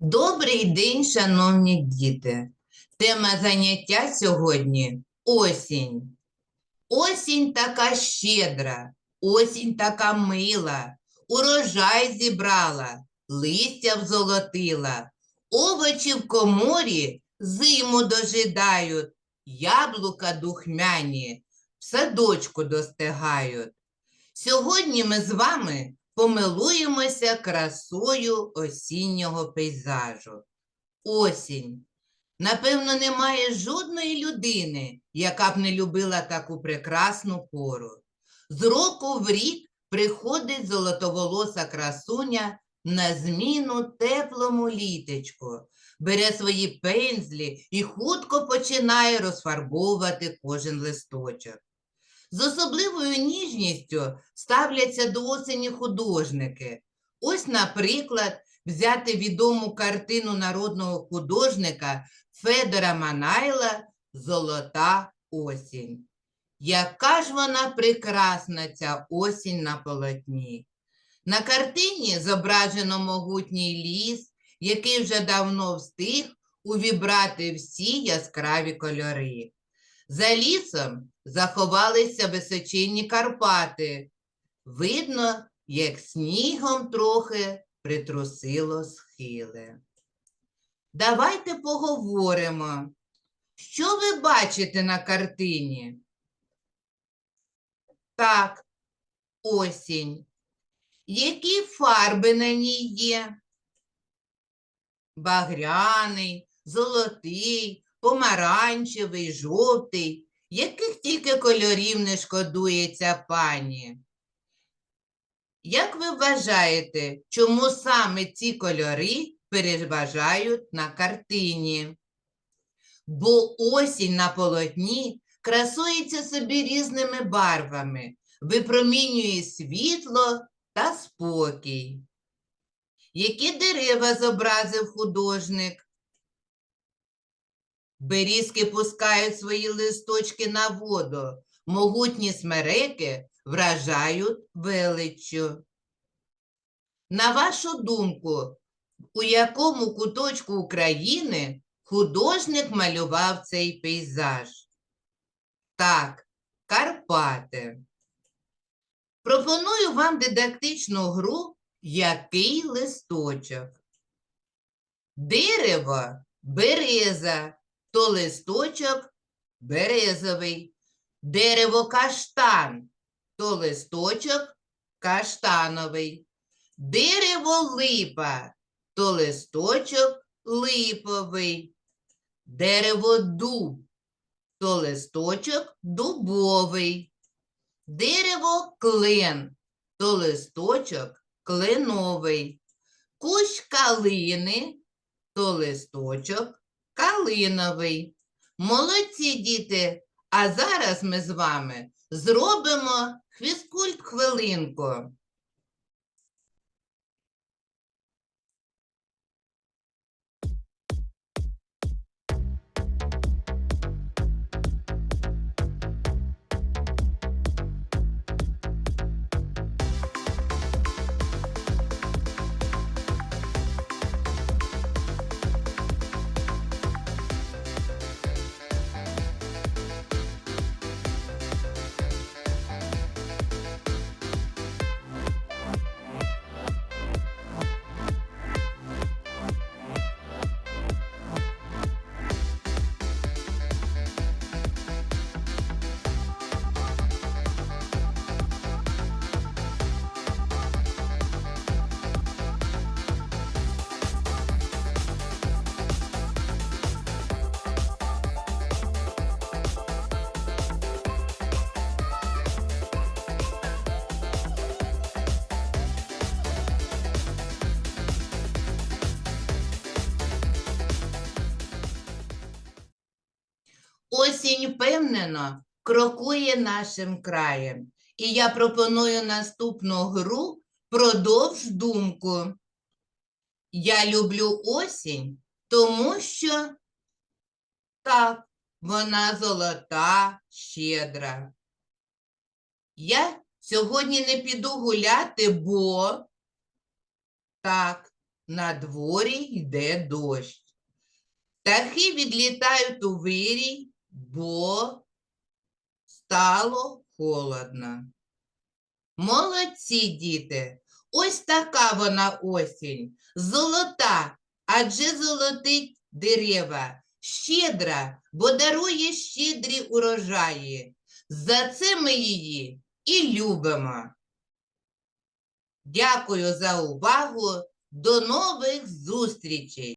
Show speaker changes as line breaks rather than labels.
Добрий день, шановні діти. Тема заняття сьогодні осінь. Осінь така щедра, осінь така мила, урожай зібрала, листя взолотила, овочі в коморі зиму дожидають, яблука духмяні в садочку достигають. Сьогодні ми з вами помилуємося красою осіннього пейзажу. Осінь. Напевно, немає жодної людини, яка б не любила таку прекрасну пору. З року в рік приходить золотоволоса красуня на зміну теплому літечку, бере свої пензлі і хутко починає розфарбовувати кожен листочок. З особливою ніжністю ставляться до осені художники. Ось, наприклад, взяти відому картину народного художника Федора Манайла Золота осінь. Яка ж вона прекрасна, ця осінь на полотні. На картині зображено могутній ліс, який вже давно встиг увібрати всі яскраві кольори. За лісом заховалися височинні Карпати. Видно, як снігом трохи притрусило схили. Давайте поговоримо. Що ви бачите на картині? Так, осінь. Які фарби на ній є? Багряний, золотий, помаранчевий, жовтий. Яких тільки кольорів не шкодує ця пані? Як ви вважаєте, чому саме ці кольори переважають на картині? Бо осінь на полотні красується собі різними барвами, випромінює світло та спокій. Які дерева зобразив художник? Берізки пускають свої листочки на воду, могутні смереки вражають величчю. На вашу думку, у якому куточку України художник малював цей пейзаж? Так, Карпати. Пропоную вам дидактичну гру Який листочок? Дерево береза, то листочок березовий. Дерево каштан, то листочок каштановий. Дерево липа, то листочок липовий. Дерево дуб, то листочок дубовий. Дерево клен, то листочок кленовий. Кущ калини, то листочок калиновий. Молодці діти! А зараз ми з вами зробимо фізкульт хвилинку. Осінь впевнено крокує нашим краєм. І я пропоную наступну гру продовж думку. Я люблю осінь, тому що так, вона золота, щедра. Я сьогодні не піду гуляти, бо так, на дворі йде дощ. Птахи відлітають у вирій, бо стало холодно. Молодці, діти! Ось така вона осінь, золота, адже золотить дерева, щедра, бо дарує щедрі урожаї. За це ми її і любимо. Дякую за увагу. До нових зустрічей!